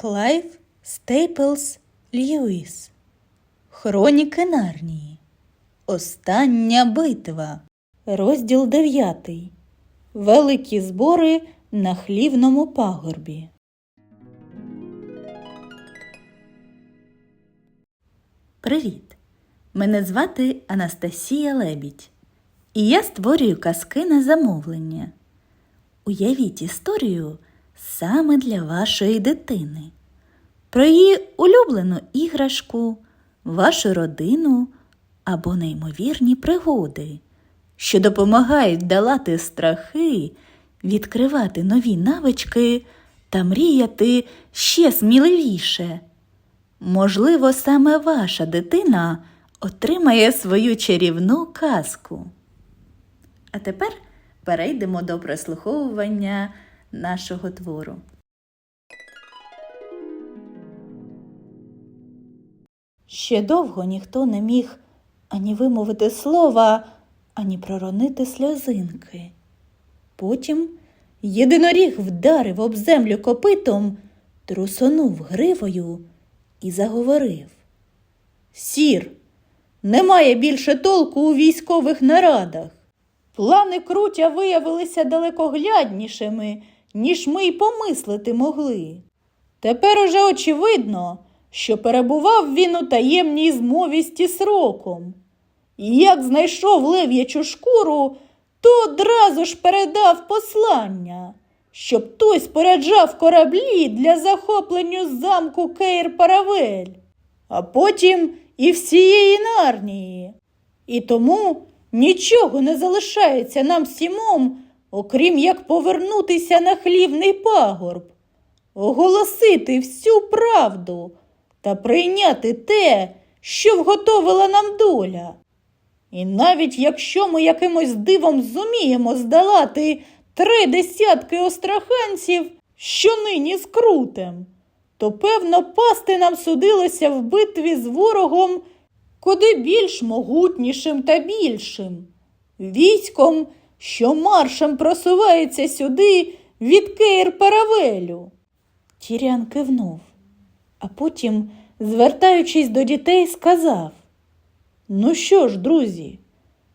Клайв Стейплс Льюіс. Хроніки Нарнії. Остання битва. Розділ 9. Великі збори на хлівному пагорбі. Привіт! Мене звати Анастасія Лебідь. І я створюю казки на замовлення. Уявіть історію саме для вашої дитини. Про її улюблену іграшку, вашу родину або неймовірні пригоди, що допомагають долати страхи, відкривати нові навички та мріяти ще сміливіше. Можливо, саме ваша дитина отримає свою чарівну казку. А тепер перейдемо до прослуховування нашого твору. Ще довго ніхто не міг ані вимовити слова, ані проронити сльозинки. Потім єдиноріг вдарив об землю копитом, трусонув гривою і заговорив. Сір, немає більше толку у військових нарадах. Плани крутя виявилися далекогляднішими, ніж ми й помислити могли. Тепер уже очевидно, що перебував він у таємній змові з тісроком. І як знайшов лев'ячу шкуру, то одразу ж передав послання, щоб той споряджав кораблі для захоплення замку Кейр Паравель, а потім і всієї нарнії. І тому нічого не залишається нам сімом, окрім як повернутися на хлівний пагорб, оголосити всю правду та прийняти те, що вготовила нам доля. І навіть якщо ми якимось дивом зуміємо здолати три десятки остраханців, що нині з крутем, то певно пасти нам судилося в битві з ворогом куди більш могутнішим та більшим, військом, що маршем просувається сюди від Кейр Паравелю. Тірян кивнув, а потім, звертаючись до дітей, сказав Ну що ж, друзі,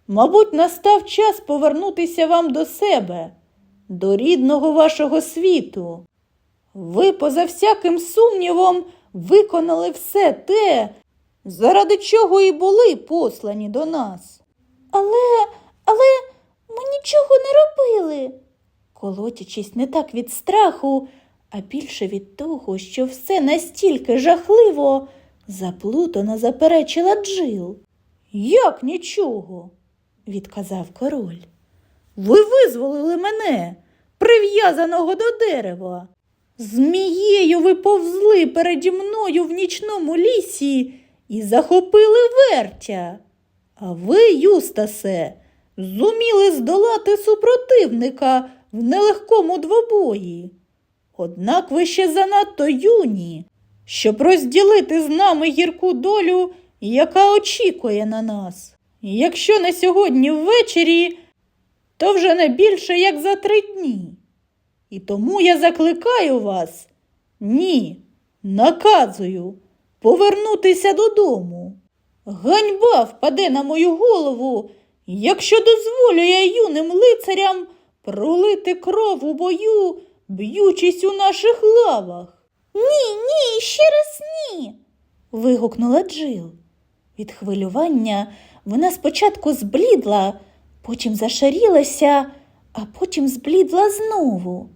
мабуть, настав час повернутися вам до себе, до рідного вашого світу. Ви, поза всяким сумнівом, виконали все те, заради чого і були послані до нас. Але, але ми нічого не робили, колотячись не так від страху, а більше від того, що все настільки жахливо, заплутано заперечила Джил. Як нічого? відказав король. Ви визволили мене, прив'язаного до дерева. Змією ви повзли переді мною в нічному лісі і захопили вертя. А ви, Юстасе, зуміли здолати супротивника в нелегкому двобої. Однак ви ще занадто юні, щоб розділити з нами гірку долю, яка очікує на нас. Якщо не сьогодні ввечері, то вже не більше, як за три дні. І тому я закликаю вас, ні, наказую повернутися додому. Ганьба впаде на мою голову, якщо дозволю я юним лицарям пролити кров у бою, б'ючись у наших лавах. Ні, ні, ще раз ні. вигукнула Джил. Від хвилювання вона спочатку зблідла, потім зашарілася, а потім зблідла знову.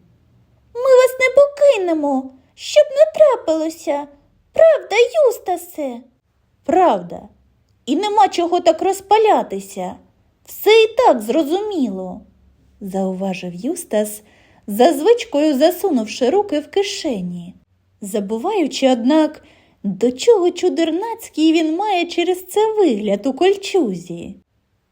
Ми вас не покинемо, щоб не трапилося. Правда, Юстасе? Правда. І нема чого так розпалятися. Все і так зрозуміло, зауважив Юстас, за звичкою засунувши руки в кишені, забуваючи, однак, до чого чудернацький він має через це вигляд у кольчузі.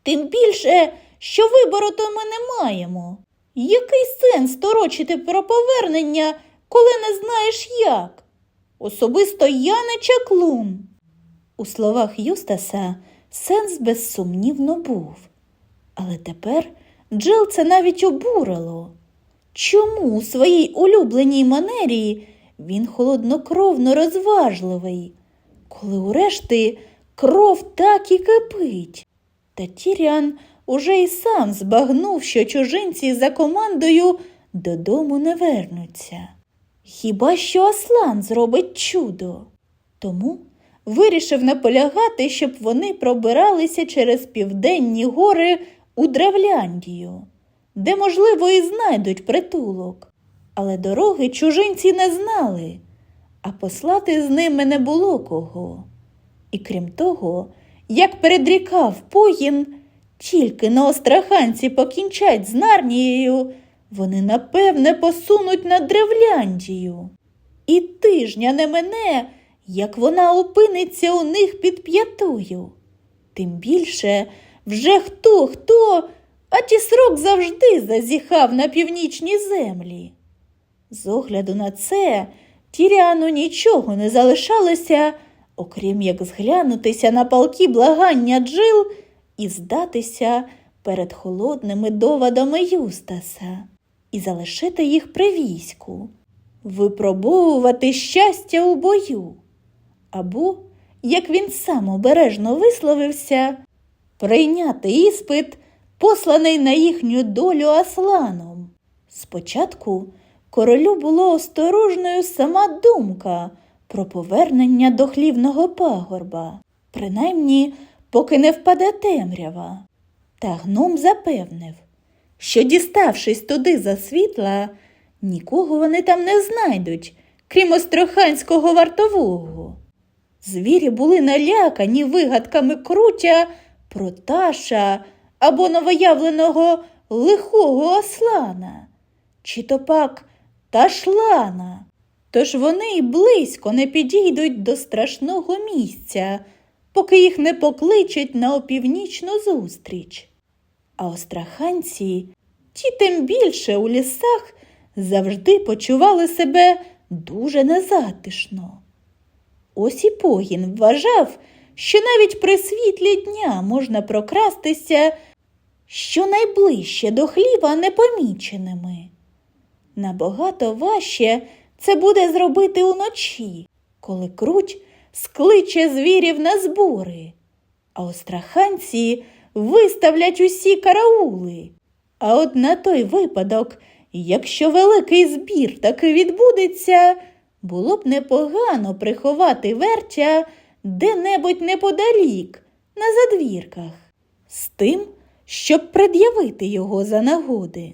Тим більше, що вибору то ми не маємо. Який сенс торочити про повернення, коли не знаєш як? Особисто я не чаклун. У словах Юстаса сенс безсумнівно був. Але тепер Джил це навіть обурило. Чому у своїй улюбленій манері він холоднокровно розважливий, коли урешті кров так і кипить. Та Тірян уже й сам збагнув, що чужинці за командою додому не вернуться. Хіба що Аслан зробить чудо. Тому вирішив наполягати, щоб вони пробиралися через південні гори у Древляндію, де, можливо, і знайдуть притулок. Але дороги чужинці не знали, а послати з ними не було кого. І крім того, як передрікав Погін, тільки на остраханці покінчать з Нарнією, вони напевне посунуть на Древляндію. І тижня не мене, як вона опиниться у них під п'ятою. Тим більше вже хто хто, а тісрок завжди зазіхав на північні землі. З огляду на це Тіряну нічого не залишалося, окрім як зглянутися на палки благання джил і здатися перед холодними доводами Юстаса і залишити їх при війську, випробовувати щастя у бою. Або, як він сам обережно висловився, прийняти іспит, посланий на їхню долю Асланом. Спочатку королю було осторожною сама думка про повернення до хлівного пагорба, принаймні, поки не впаде темрява. Та гном запевнив, що, діставшись туди за світла, нікого вони там не знайдуть, крім остроханського вартового. Звірі були налякані вигадками крутя про таша або новоявленого лихого ослана, чи то пак ташлана. Тож вони й близько не підійдуть до страшного місця, поки їх не покличуть на опівнічну зустріч. А остраханці, ті тим більше у лісах, завжди почували себе дуже незатишно. Ось і Погін вважав, що навіть при світлі дня можна прокрастися щонайближче до хліба непоміченими. Набагато важче це буде зробити уночі, коли круть скличе звірів на збори, а остраханці виставлять усі караули. А от на той випадок, якщо великий збір таки відбудеться, було б непогано приховати вертя де-небудь неподалік, на задвірках, з тим, щоб пред'явити його за нагоди.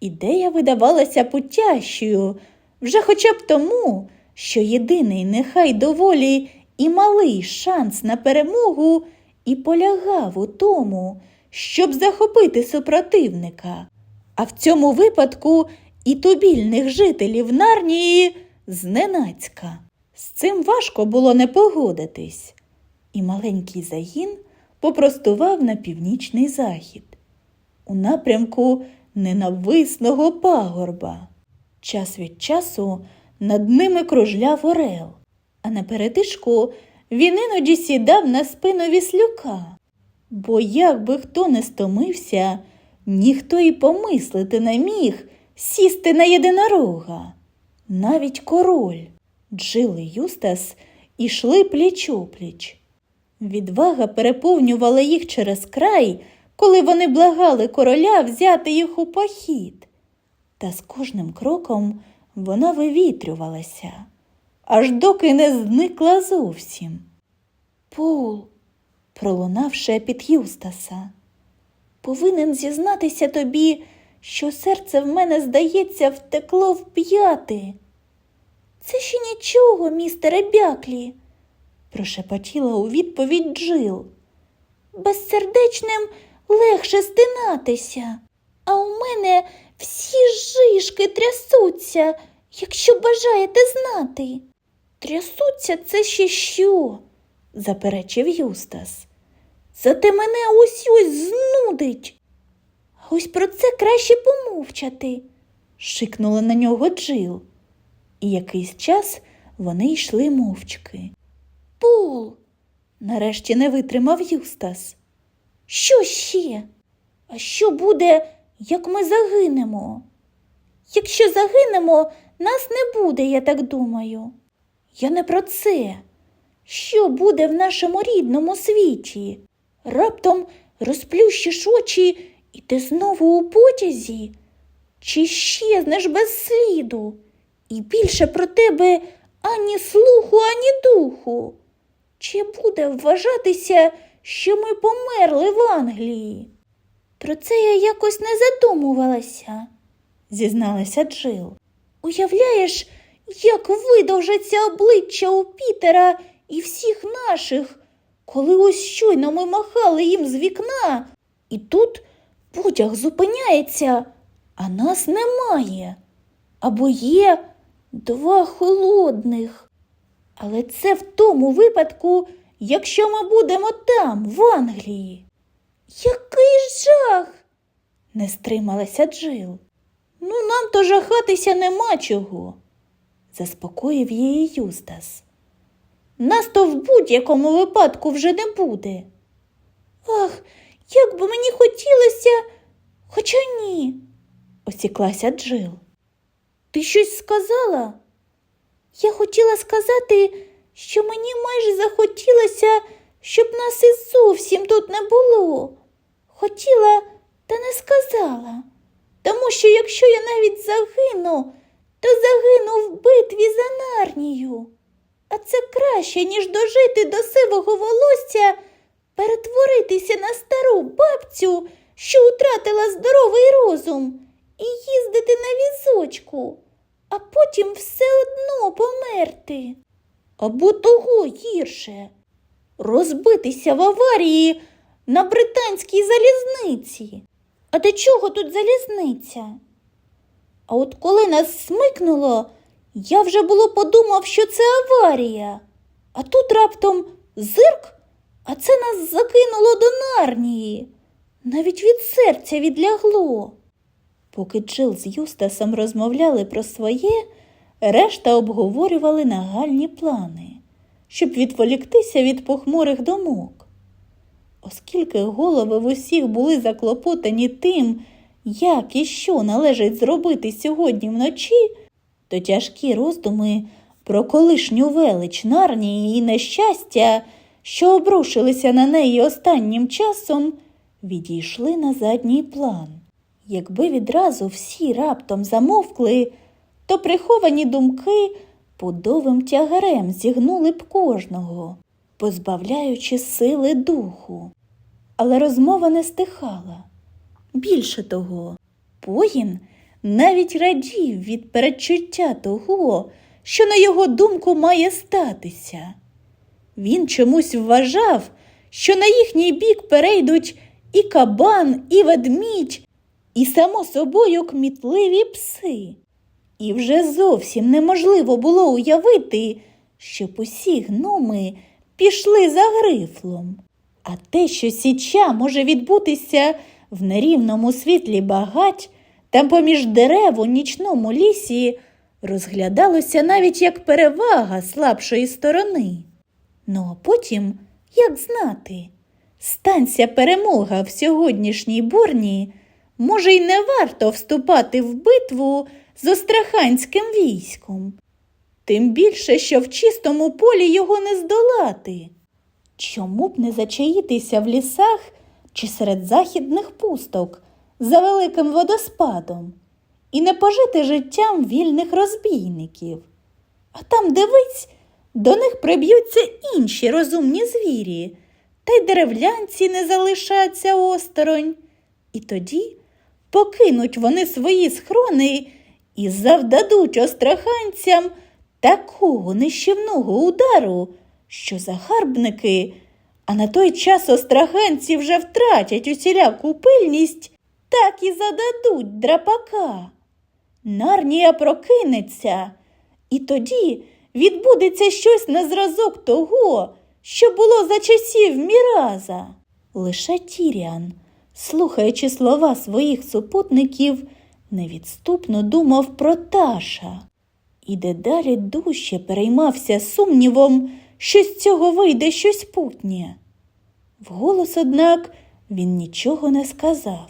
Ідея видавалася путящою, вже хоча б тому, що єдиний нехай доволі і малий шанс на перемогу і полягав у тому, щоб захопити супротивника, а в цьому випадку і тубільних жителів Нарнії зненацька. Цим важко було не погодитись, і маленький загін попростував на північний захід, у напрямку ненависного пагорба. Час від часу над ними кружляв орел, а на передишку він іноді сідав на спину віслюка. Бо як би хто не стомився, ніхто й помислити не міг сісти на єдинорога. Навіть король, Джил і Юстас ішли пліч-опліч. Відвага переповнювала їх через край, коли вони благали короля взяти їх у похід. Та з кожним кроком вона вивітрювалася, аж доки не зникла зовсім. Пол, пролунав шепіт Юстаса, повинен зізнатися тобі, що серце в мене, здається, втекло в п'яти. Це ще нічого, містере Бяклі, прошепотіла у відповідь Джил. Безсердечним легше стинатися, а у мене всі жишки трясуться, якщо бажаєте знати. Трясуться це ще що? заперечив Юстас. Зате мене ось ось знудить. Ось про це краще помовчати, шикнула на нього Джил. І якийсь час вони йшли мовчки. Пол, нарешті не витримав Юстас. Що ще? А що буде, як ми загинемо? Якщо загинемо, нас не буде, я так думаю. Я не про це. Що буде в нашому рідному світі? Раптом розплющиш очі, і ти знову у потязі? Чи щезнеш без сліду? І більше про тебе ані слуху, ані духу. Чи буде вважатися, що ми померли в Англії? Про це я якось не задумувалася, зізналася Джил. Уявляєш, як видовжаться обличчя у Пітера і всіх наших, коли ось щойно ми махали їм з вікна, і тут потяг зупиняється, а нас немає. Або є два холодних. Але це в тому випадку, якщо ми будемо там, в Англії. Який жах! не стрималася Джил. Ну, нам то жахатися нема чого, заспокоїв її Юстас. Нас то в будь-якому випадку вже не буде. Ах, як би мені хотілося, хоча ні, осіклася Джил. Ти щось сказала? Я хотіла сказати, що мені майже захотілося, щоб нас і зовсім тут не було. Хотіла, та не сказала. Тому що якщо я навіть загину, то загину в битві за Нарнію. А це краще, ніж дожити до сивого волосся, перетворитися на стару бабцю, що втратила здоровий розум, і їздити на візочку, а потім все одно померти. Або того гірше розбитися в аварії на британській залізниці. А до чого тут залізниця? А от коли нас смикнуло, я вже було подумав, що це аварія. А тут раптом зирк, а це нас закинуло до нарнії. Навіть від серця відлягло. Поки Джил з Юстасом розмовляли про своє, решта обговорювали нагальні плани, щоб відволіктися від похмурих думок. Оскільки голови в усіх були заклопотані тим, як і що належить зробити сьогодні вночі, то тяжкі роздуми про колишню велич Нарнії і нещастя, що обрушилися на неї останнім часом, відійшли на задній план. Якби відразу всі раптом замовкли, то приховані думки пудовим тягарем зігнули б кожного, позбавляючи сили духу. Але розмова не стихала. Більше того, Погін навіть радів від передчуття того, що на його думку має статися. Він чомусь вважав, що на їхній бік перейдуть і кабан, і ведмідь, і, само собою, кмітливі пси. І вже зовсім неможливо було уявити, щоб усі гноми пішли за грифлом. А те, що січа може відбутися в нерівному світлі багать та поміж дерев у нічному лісі, розглядалося навіть як перевага слабшої сторони. Ну а потім, як знати, станься перемога в сьогоднішній борні, може, й не варто вступати в битву з остраханським військом. Тим більше, що в чистому полі його не здолати. Чому б не зачаїтися в лісах чи серед західних пусток за великим водоспадом і не пожити життям вільних розбійників? А там, дивись, до них приб'ються інші розумні звірі, та й деревлянці не залишаться осторонь. І тоді покинуть вони свої схрони і завдадуть остраханцям такого нищівного удару, що загарбники, а на той час остраханці вже втратять усіляку пильність, так і зададуть драпака. Нарнія прокинеться, і тоді відбудеться щось на зразок того, що було за часів Міраза. Лише Тіріан, слухаючи слова своїх супутників, невідступно думав про Таша і дедалі дужче переймався сумнівом, що з цього вийде щось путнє. Вголос, однак, він нічого не сказав.